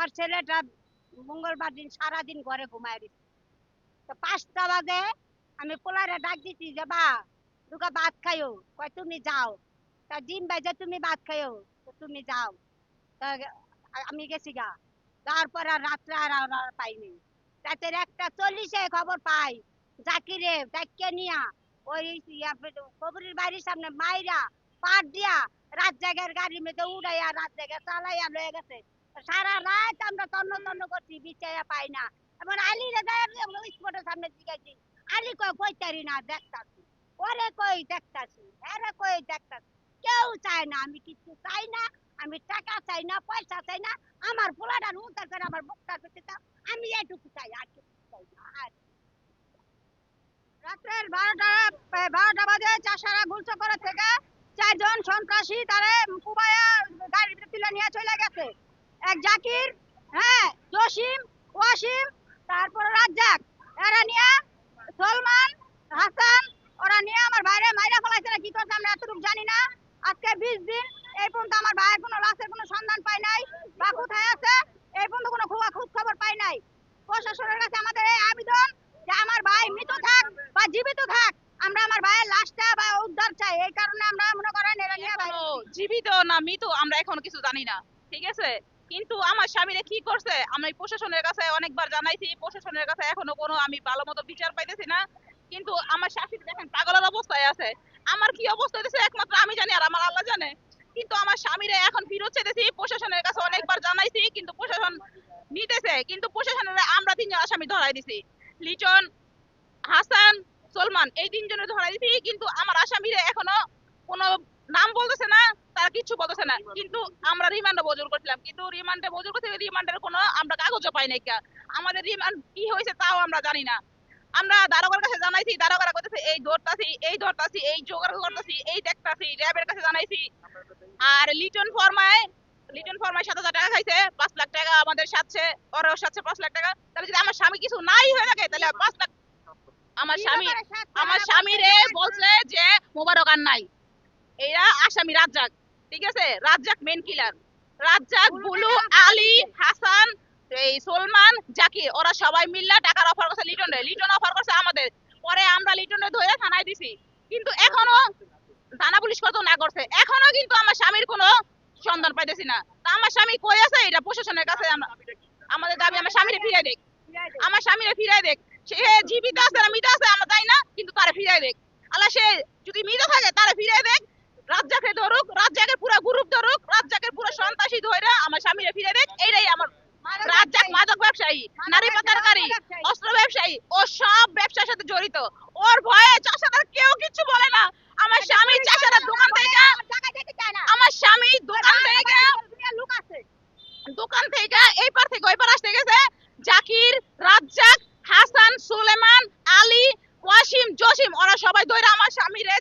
আমার ছেলেটা মঙ্গলবার দিন সারাদিন ঘরে ঘুমায় রয়েছে তো পাঁচটা বাজে আমি পোলারে ডাক দিচ্ছি যে, বা, দুগা ভাত খাইও। কয়, তুমি যাও। তা ডিম বাজে তুমি ভাত খাইও। তো তুমি যাও। তা আমি গেছি গা। তারপর আর রাত্রে আর আর পাইনি রাতের একটা চল্লিশে খবর পাই। জাকিরে ডাক্কে নিয়া ওই কবরের বাড়ির সামনে মাইরা পাট দিয়া রাত জায়গার গাড়ির মধ্যে উড়াইয়া রাত জায়গা চালাইয়া লয়ে গেছে। সারা রাত আমরা তন্ন তন্ন করছি বিচাইয়া পাই না। এবার আলি রে স্পটের সামনে জিগাইছি। আলি কই কইতারি না, দেখতাছি। ওরে কই, দেখতাছি। আরে কই, দেখতাছি। কেউ চায় না, আমি কিছু চাই না, আমি টাকা চাই না, পয়সা চাই না, আমার পোলাটার উদ্ধার করে আমার বুকটা পেতে দাও আমি এটুকু চাই, আর কিছু চাই না, আর রাত্রের বারোটা বারোটা বাজে, চাষারা গুলচকর থেকে চারজন সন্ত্রাসী তারে কুবায়া গাড়ির ভিতরে তুলে নিয়ে চলে গেছে। জাকির হ্যাঁ জসিম ওয়াসিম তারপর রাজ্জাক। এরা নিয়ে সলমান হাসান ওরা নিয়ে আমার বাইরে মাইরা ফেলাইছে না কি করছে আমরা এতটুকু জানি না। আজকে বিশ দিন এই পর্যন্ত আমার ভাইয়ের কোনো লাশের কোনো সন্ধান পাই নাই বা কোথায় আছে এই পর্যন্ত কোনো খোয়া খোঁজ খবর পাই নাই। প্রশাসনের কাছে আমাদের এই আবেদন যে আমার ভাই মৃত থাক বা জীবিত থাক আমরা আমার ভাইয়ের লাশটা বা উদ্ধার চাই এই কারণে আমরা মনে করেন এরা নিয়ে জীবিত না মৃত আমরা এখনও কিছু জানি না ঠিক আছে? কিন্তু আমার স্বামীরে কি করছে? আমি প্রশাসনের কাছে অনেকবার জানাইছি, প্রশাসনের কাছে এখনও কোনো আমি ভালো মতো বিচার পাইতেছি না। কিন্তু আমার শাশুড়ি দেখেন, পাগলের অবস্থায় আছে। আমার কি অবস্থা হইতেছে একমাত্র আমি জানি আর আমার আল্লাহ জানে। কিন্তু আমার স্বামীরে এখন ফিরত চাইতেছি, প্রশাসনের কাছে অনেকবার জানাইছি, কিন্তু প্রশাসন নিতেছে। কিন্তু প্রশাসনের আমরা তিনজন আসামি ধরাই দিছি। লিটন, হাসান, সলমান, এই তিনজনের ধরাই দিছি, কিন্তু আমার আসামিরা এখনও কোনো নাম বলতেছে না তারা কিচ্ছু বলতেছে না। কিন্তু আমরা রিমান্ডে মজুর করছিলাম। কিন্তু রিমান্ডে মজুর করতে রিমান্ডের কোনো আমরা কাগজও পাই নাই কা। আমাদের রিমান্ড কি হয়েছে তাও আমরা জানি না। আমরা দারোগার কাছে জানাইছি দারোগারা করতেছে এই ধরতাছি এই ধরতাছি এই জোগাড় করতেছি এই দেখতাছি র্যাবের কাছে জানাইছি। আর লিটন ফরমায় লিটন ফরমায় সাত হাজার টাকা খাইছে পাঁচ লাখ টাকা আমাদের সাথে ওরও সাথে পাঁচ লাখ টাকা। তাহলে যদি আমার স্বামী কিছু নাই হয়ে থাকে তাহলে পাঁচ লাখ আমার স্বামী আমার স্বামীরে বলছে যে মোবারক আর নাই। এরা আসামি রাজ্জাক। ঠিক আছে? রাজ্জাক মেন কিলার রাজ্জাক বুলু আলী হাসান এই সলমান জাকির ওরা সবাই মিল্লা টাকার অফার করছে লিটন রে। লিটন অফার করছে আমাদের। পরে আমরা লিটনে ধরে থানায় দিছি। কিন্তু এখনও থানা পুলিশ কত না করছে? এখনও কিন্তু আমার স্বামীর কোনো সন্ধান পাইতেছি না। তা আমার স্বামী কই আছে? এটা প্রশাসনের কাছে আমরা- আমাদের দাবি আমার স্বামীরে ফিরাই দেখ। আমার স্বামীরে ফিরাই দেখ। সে জীবিত আছে না মৃত আছে আমরা জানি না কিন্তু তারে ফিরাই দেখ। আল্লাহ সে যদি মৃত থাকে তারে ফিরাই দেখ। রাজ্জাকে ধরুক রাজ্জাকের পুরো গ্রুপ ধরুক রাজ্জাকের পুরো সন্ত্রাসী ধরে আমার স্বামীরে ফিরে দেখ এইটাই আমার রাজ্জাক মাদক ব্যবসায়ী নারী পাচারকারী অস্ত্র ব্যবসায়ী ও সব ব্যবসার সাথে জড়িত। ওর ভয়ে চাষাদার কেউ কিছু বলে না। আমার স্বামী চাষাদার দোকান থেকে আমার স্বামী দোকান থেকে দোকান থেকে এই পার থেকে ওই পার আসতে গেছে। জাকির রাজ্জাক হাসান সুলেমান আলী ওয়াসিম জসিম ওরা সবাই ধরে আমার স্বামীরে